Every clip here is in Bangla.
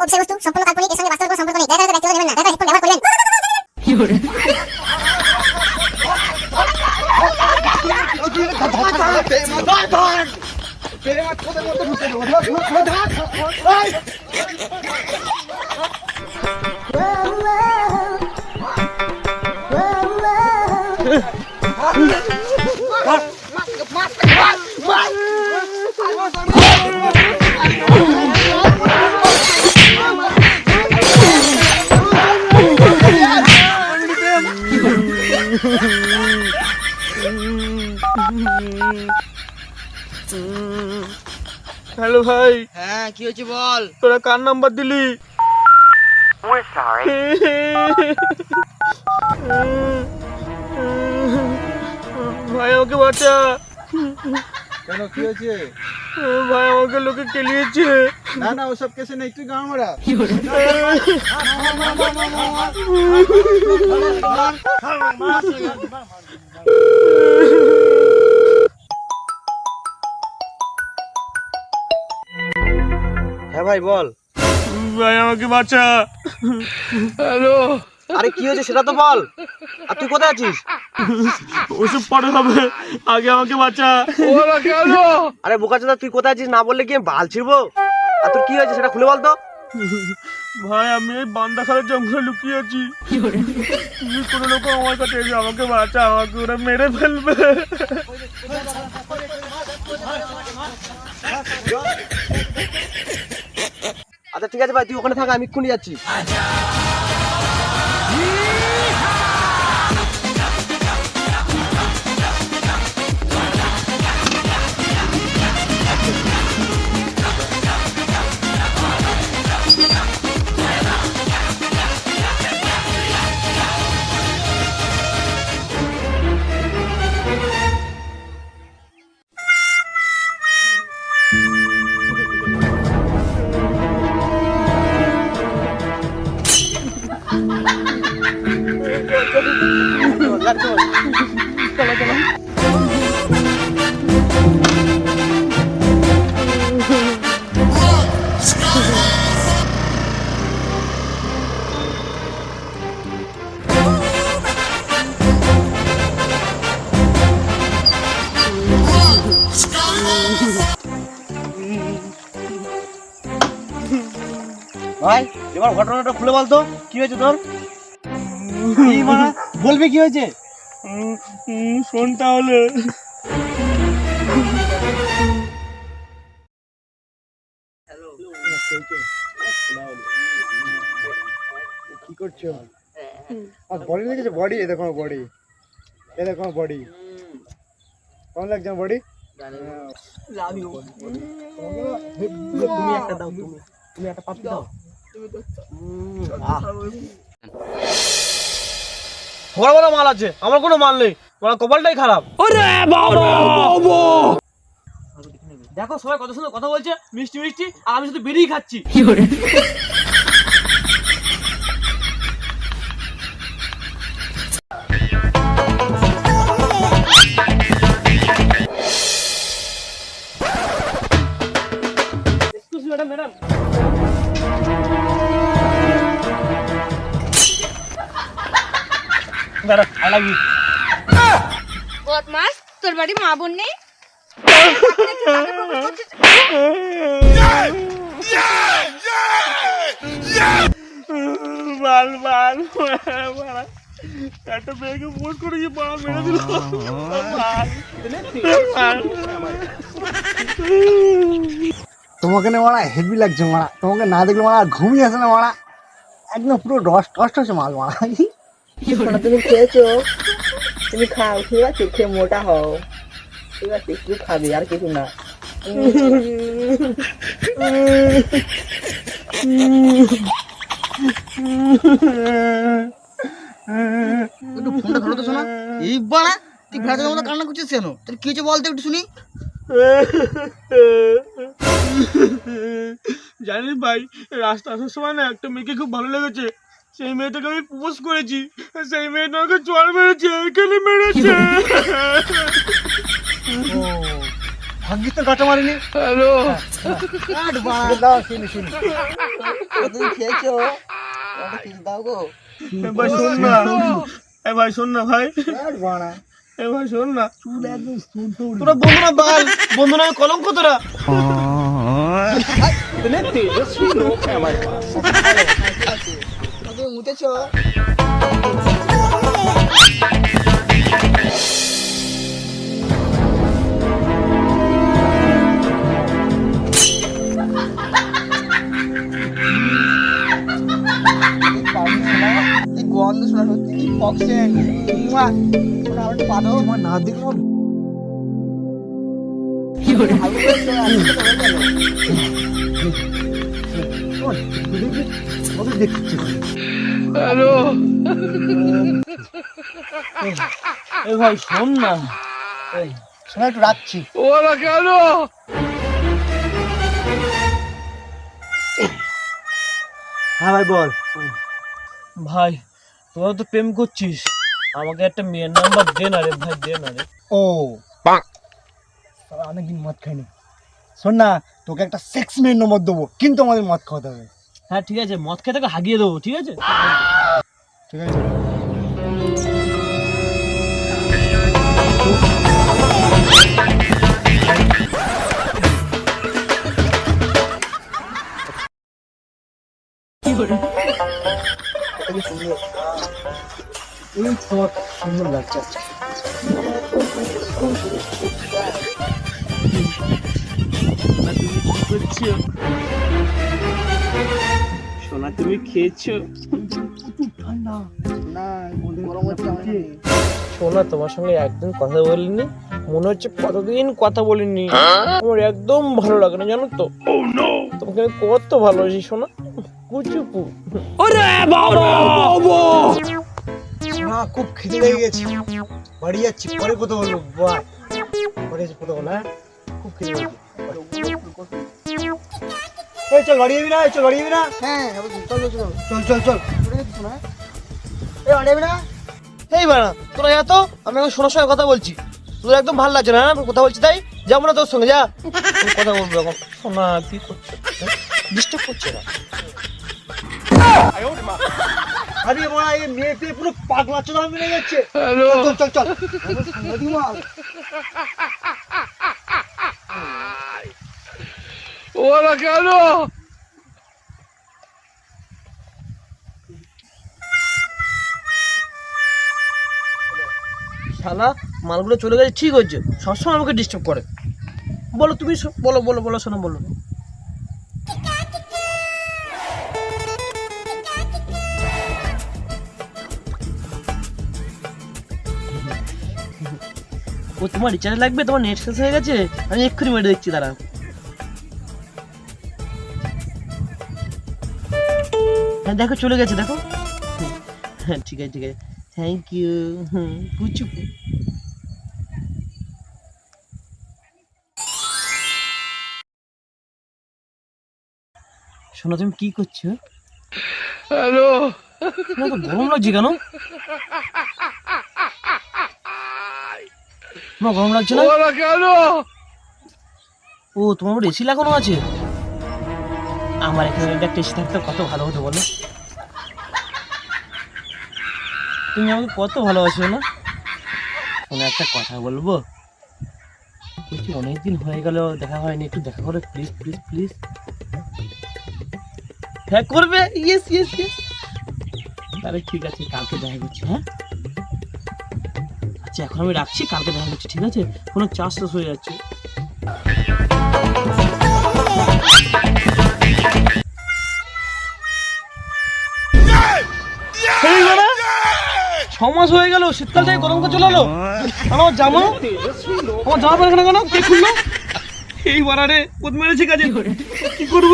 বিষয়বস্তু সম্পূর্ণ কাল্পনিক এর সঙ্গে বাস্তবের কোনো সম্পর্ক নেই। করে ব্যক্তিগত নেবেন না। করে হেডফোন ব্যবহার করবেন হ্যালো ভাই হ্যাঁ কি হয়েছে বল তোরা কার নাম্বার দিলি ভাই আমাকে বাঁচা কেন কি হয়েছে ভাই আমাকে লোকে কেলিয়েছে না না ওসব কেসে নেই তুই গান মারা হ্যাঁ ভাই বল। ভাই আমাকে বাঁচা। আরে কি হয়েছে সেটা তো বল। আর তুই কোথায় আছিস? ওসব পরে হবে। আগে আমাকে বাঁচা। আরে বোকা বোকাচোদা তুই কোথায় আছিস? না বললে কি বাল ছিড়বো? আর তোর কি হয়েছে সেটা খুলে বল তো ভাই আমি এই বান্দাখালের জঙ্গলে লুকিয়ে আছি। তুমি কোনো লোক আমার কাছে এসে আমাকে বাঁচা আমাকে ওরা মেরে ফেলবে। ঠিক আছে ভাই তুই ওখানে থাক আমি এক্ষুনি যাচ্ছি। ভাই এবার ঘটনাটা খুলে বল তো কি হয়েছে তোর? কি মানে? বলবি কি হয়েছে? শোন তাহলে। কি করছ? আর বডি দেখেছ? বডি এ দেখো বডি এ দেখো বডি কেমন লাগছে বডি তুমি একটা দাও তুমি। তুমি একটা পাপি দাও। বড় বড় মাল আছে আমার কোনো মাল নেই আমার কপালটাই খারাপ। দেখো সবাই কত সুন্দর কথা বলছে মিষ্টি মিষ্টি আর আমি শুধু বেরিয়ে খাচ্ছি। ম্যাডাম আই লাভ ইউ বদমাস তোর বাড়ি মা বোন নেই বাল বাল বাড়া। একটা মেয়েকে ফোন করে গিয়ে বাড়া মেরে দিল। বাল। তোমাকে না মারা হেভি লাগছে মারা তোমাকে না দেখলে মারা ঘুমিয়ে আসে না মারা একদম পুরো রস টস্ট হচ্ছে মাল মারা তুমি খেয়েছো? তুমি খাও ঠিক আছে? খেয়ে মোটা হও। ঠিক আছে একটু খাবে আর কিছু না। একটু ফোনটা ধরো তো শোনা এই বাড়া তুই ভেড়াটার মতো কান্না করছিস কেন? তোর কি হয়েছে বলতে একটু শুনি। জানিস ভাই রাস্তা আসার সময় না একটা মেয়েকে খুব ভালো লেগেছে। সেই মেয়েটাকে আমি প্রপোজ করেছি। সেই মেয়েটা আমাকে চড় মেরেছে এখানে মেরেছে। ভাগ্যিস তো কাটা মারিনি। হ্যালো। দাও শুনি শুনি। তুমি খেয়েছো? কিছু দাও গো। এ ভাই শোন না। এ ভাই শোন না ভাই। আর বানা এ ভাই শোন না। চুল একদম তোরা। বন্ধু না বাল। বন্ধু না কলঙ্ক তোরা। তুমি মুতেছো এই গন্ধ শোনা সত্যি কি ফক্সেন আমার পারো আমার না দেখে আমার ভালো হয়ে দেখতে এ ভাই শোন না। শোনা একটু রাখছি। হ্যাঁ ভাই বল। ভাই তোরা তো প্রেম করছিস। আমাকে একটা মেয়ের নাম্বার দে না রে ভাই দে না রে। ও। অনেকদিন মদ খাইনি। শোন না তোকে একটা সেক্স মেয়ের নম্বর দেবো কিন্তু আমাদের মদ খাওয়াতে হবে। হ্যাঁ ঠিক আছে মদ খেয়ে তোকে হাগিয়ে দেবো ঠিক আছে? ঠিক আছে এই সুন্দর লাগছে। সোনা তুমি খেয়েছো? ঠান্ডা। না গরম হচ্ছে সোনা তোমার সঙ্গে একদিন কথা বলিনি। মনে হচ্ছে কতদিন কথা বলিনি। আমার একদম ভালো লাগে না জানো তো। তোমাকে আমি কত ভালোবাসি সোনা। কুচুপু। না খুব খিদে লেগে গেছে। বাড়ি যাচ্ছি পরে কথা বলব। বাই পরে কথা বলো হ্যাঁ? খুব খিদে লেগেছে। এই চল বাড়ি যাবি না? এই চল বাড়ি যাবি না? হ্যাঁ চলো চলো চল। চল চল এই না? এই বাড়া তোরা যা তো আমি এখন সোনার সঙ্গে কথা বলছি। তোর একদম ভালো লাগছে না আমি কথা বলছি তাই? যাব না তোর সঙ্গে যা। কথা বলব এখন। সোনা কি করছ? ডিস্টার্ব করছে না। আরে মারা এই মেয়ে পুরো পাগলা চোদা মিলে যাচ্ছে। চল চল চল সাংঘাতিক মাল। শালা, মালগুলো চলে গেছে, ঠিক হচ্ছে সবসময় আমাকে ডিস্টার্ব করে। বলো তুমি বলো বলো বলো, শোনো, বলো। ও, তোমার রিচার্জ লাগবে? তোমার নেট শেষ হয়ে গেছে? আমি এক্ষুনি মেরে দেখছি দাঁড়া হ্যাঁ দেখো চলে গেছে দেখো। হ্যাঁ ঠিক আছে ঠিক আছে। থ্যাংক ইউ হুম কুচু শোনো তুমি কি করছ? হ্যালো। তো গরম লাগছে কেন? তোমার গরম লাগছে না? ও তোমার এসি লাগানো আছে? আমার এখানে একটা এসি থাকতো, কত ভালো হতো বলো? তুমি আমাকে কত ভালোবাসো না? কোনো একটা কথা বলব? বলছি, অনেকদিন হয়ে গেল, দেখা হয়নি, একটু দেখা করো প্লিজ প্লিজ প্লিজ হ্যাঁ করবে? ইয়েস ইয়েস ইয়েস তাহলে ঠিক আছে, কালকে দেখা করছি হ্যাঁ? আচ্ছা এখন আমি রাখছি, কালকে দেখা করছি, ঠিক আছে? কোনো চার্জ শেষ হয়ে যাচ্ছে। এই বাড়া, ছ মাস হয়ে গেল শীতকাল থেকে গরম কাল চলে এলো। আমার জামা আমার জামা পায়খানা কেন? কে খুললো? এই বাড়ারে কোদ মেরেছে কাজে। কি করব?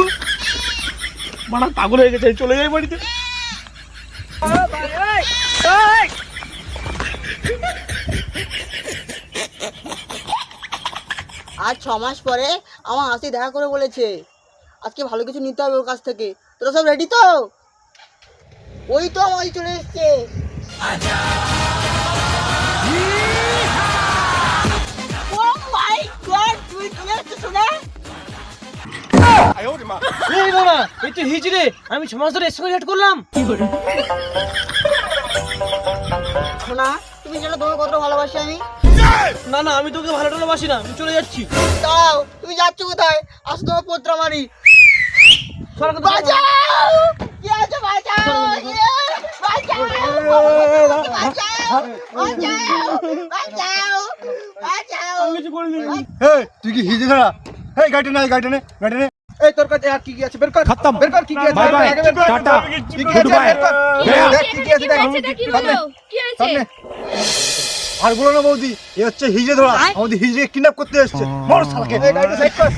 বাড়া পাগল হয়ে গেছে চলে যাই বাড়িতে। আজ ছ মাস পরে আমার হাসি দেখা করে বলেছে। আজকে ভালো কিছু নিতে হবে ওর কাছ থেকে। তোরা সব রেডি তো? ওই তো আমার চলে এসছে। এই বাবা এই তো হিজড়ে আমি ধরে এর সঙ্গে chat করলাম। শোনা তুমি জানো তোমার কত ভালোবাসি আমি? না না আমি তোকে ভালো টালোবাসি না আমি চলে যাচ্ছি। দাও তুমি যাচ্ছ কোথায়? আজ তোমার পোত্রা মারি তুই কি হিজে ধরা এই গাড়িটা নে গাড়িটা নে গাড়িটা নে এই তোর কাছে আর কি কি আছে বের কর। খতম বের কর কি? কি আছে বাই বাই আগে বের কর। টাটা কি কি আছে বের কর দেখ কি কি আছে দেখ কি হলো কি হয়েছে আর বলো না বৌদি এ হচ্ছে হিজে ধরা আমাদের হিজে কিডন্যাপ করতে এসেছে মর শালাকে এই গাড়িটা সাইড কর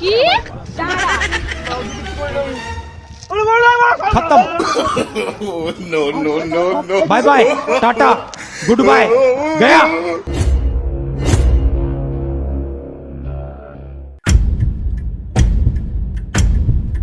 কি দাঁড়া। खत्म. Bye bye tata goodbye गया.